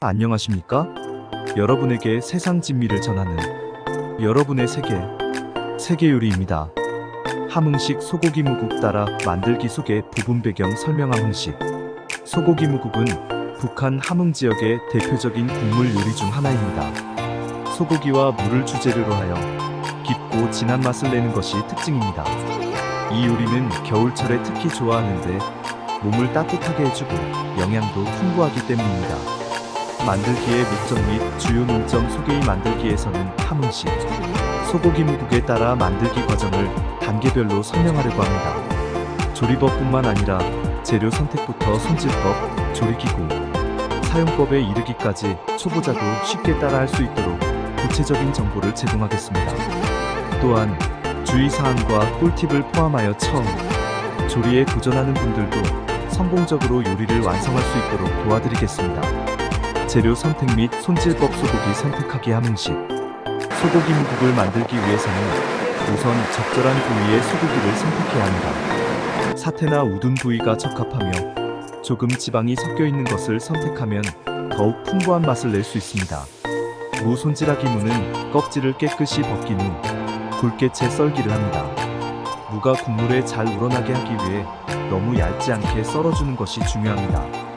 안녕하십니까? 여러분에게 세상 진미를 전하는 여러분의 세계, 세계 요리입니다. 함흥식 소고기 무국 따라 만들기 소개 부분 배경 설명 함 흥식. 소고기 무국은 북한 함흥 지역의 대표적인 국물 요리 중 하나입니다. 소고기와 물을 주재료로 하여 깊고 진한 맛을 내는 것이 특징입니다. 이 요리는 겨울철에 특히 좋아하는데 몸을 따뜻하게 해주고 영양도 풍부하기 때문입니다. 만들기의 목적 및 주요 논점 소개의 만들기에서는 함흥식, 소고기 무국에 따라 만들기 과정을 단계별로 설명하려고 합니다. 조리법뿐만 아니라 재료 선택부터 손질법, 조리기구, 사용법에 이르기까지 초보자도 쉽게 따라할 수 있도록 구체적인 정보를 제공하겠습니다. 또한 주의사항과 꿀팁을 포함하여 처음 조리에 도전하는 분들도 성공적으로 요리를 완성할 수 있도록 도와드리겠습니다. 재료 선택 및 손질법 소고기 선택하기 함흥식 소고기 무국을 만들기 위해서는 우선 적절한 부위의 소고기를 선택해야 합니다. 사태나 우둔 부위가 적합하며 조금 지방이 섞여 있는 것을 선택하면 더욱 풍부한 맛을 낼 수 있습니다. 무 손질하기 무는 껍질을 깨끗이 벗긴 후 굵게 채 썰기를 합니다. 무가 국물에 잘 우러나게 하기 위해 너무 얇지 않게 썰어주는 것이 중요합니다.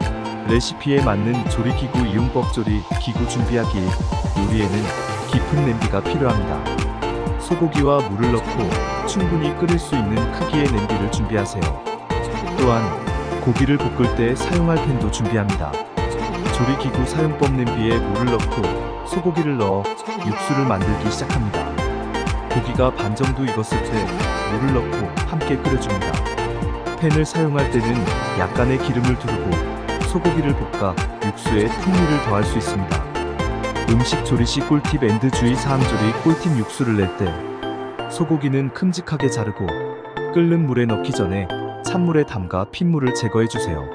레시피에 맞는 조리기구 이용법 조리 기구 준비하기 요리에는 깊은 냄비가 필요합니다. 소고기와 물을 넣고 충분히 끓일 수 있는 크기의 냄비를 준비하세요. 또한 고기를 볶을 때 사용할 팬도 준비합니다. 조리기구 사용법 냄비에 물을 넣고 소고기를 넣어 육수를 만들기 시작합니다. 고기가 반 정도 익었을 때 물을 넣고 함께 끓여줍니다. 팬을 사용할 때는 약간의 기름을 두르고 소고기를 볶아 육수에 풍미를 더할 수 있습니다. 음식 조리 시 꿀팁 앤드 주의 사항 조리 꿀팁 육수를 낼 때 소고기는 큼직하게 자르고 끓는 물에 넣기 전에 찬물에 담가 핏물을 제거해 주세요.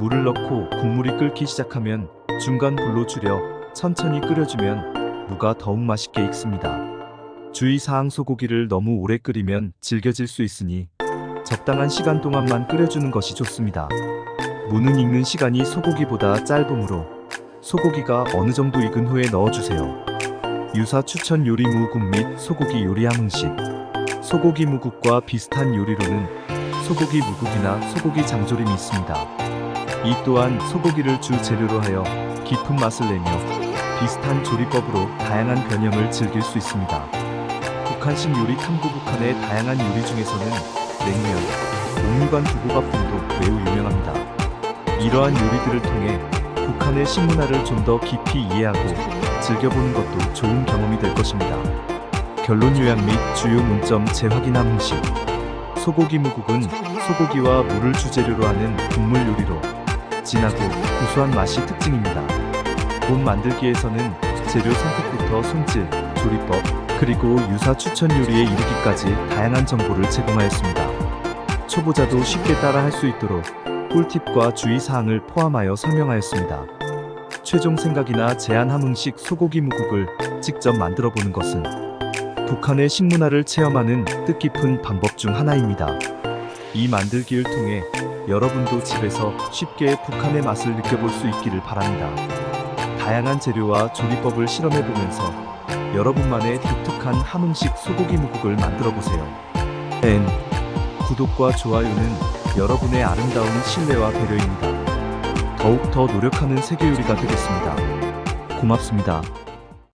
물을 넣고 국물이 끓기 시작하면 중간 불로 줄여 천천히 끓여주면 무가 더욱 맛있게 익습니다. 주의 사항 소고기를 너무 오래 끓이면 질겨질 수 있으니 적당한 시간 동안만 끓여주는 것이 좋습니다. 무는 익는 시간이 소고기보다 짧으므로 소고기가 어느 정도 익은 후에 넣어주세요. 유사 추천 요리 무국 및 소고기 요리 함흥식 소고기 무국과 비슷한 요리로는 소고기 무국이나 소고기 장조림이 있습니다. 이 또한 소고기를 주 재료로 하여 깊은 맛을 내며 비슷한 조리법으로 다양한 변형을 즐길 수 있습니다. 북한식 요리 탐구 북한의 다양한 요리 중에서는 냉면, 옥류관 두부밥 등도 매우 유명합니다. 이러한 요리들을 통해 북한의 식문화를 좀 더 깊이 이해하고 즐겨보는 것도 좋은 경험이 될 것입니다. 결론 요약 및 주요 문점 재확인함 음식 소고기 무국은 소고기와 물을 주재료로 하는 국물 요리로 진하고 구수한 맛이 특징입니다. 본 만들기에서는 재료 선택부터 손질, 조리법, 그리고 유사 추천 요리에 이르기까지 다양한 정보를 제공하였습니다. 초보자도 쉽게 따라 할 수 있도록 꿀팁과 주의사항을 포함하여 설명하였습니다. 최종 생각이나 제안 함흥식 소고기 무국을 직접 만들어 보는 것은 북한의 식문화를 체험하는 뜻깊은 방법 중 하나입니다. 이 만들기를 통해 여러분도 집에서 쉽게 북한의 맛을 느껴볼 수 있기를 바랍니다. 다양한 재료와 조리법을 실험해 보면서 여러분만의 독특한 함흥식 소고기 무국을 만들어 보세요. N 구독과 좋아요는 여러분의 아름다운 신뢰와 배려입니다. 더욱 더 노력하는 세계 요리가 되겠습니다. 고맙습니다.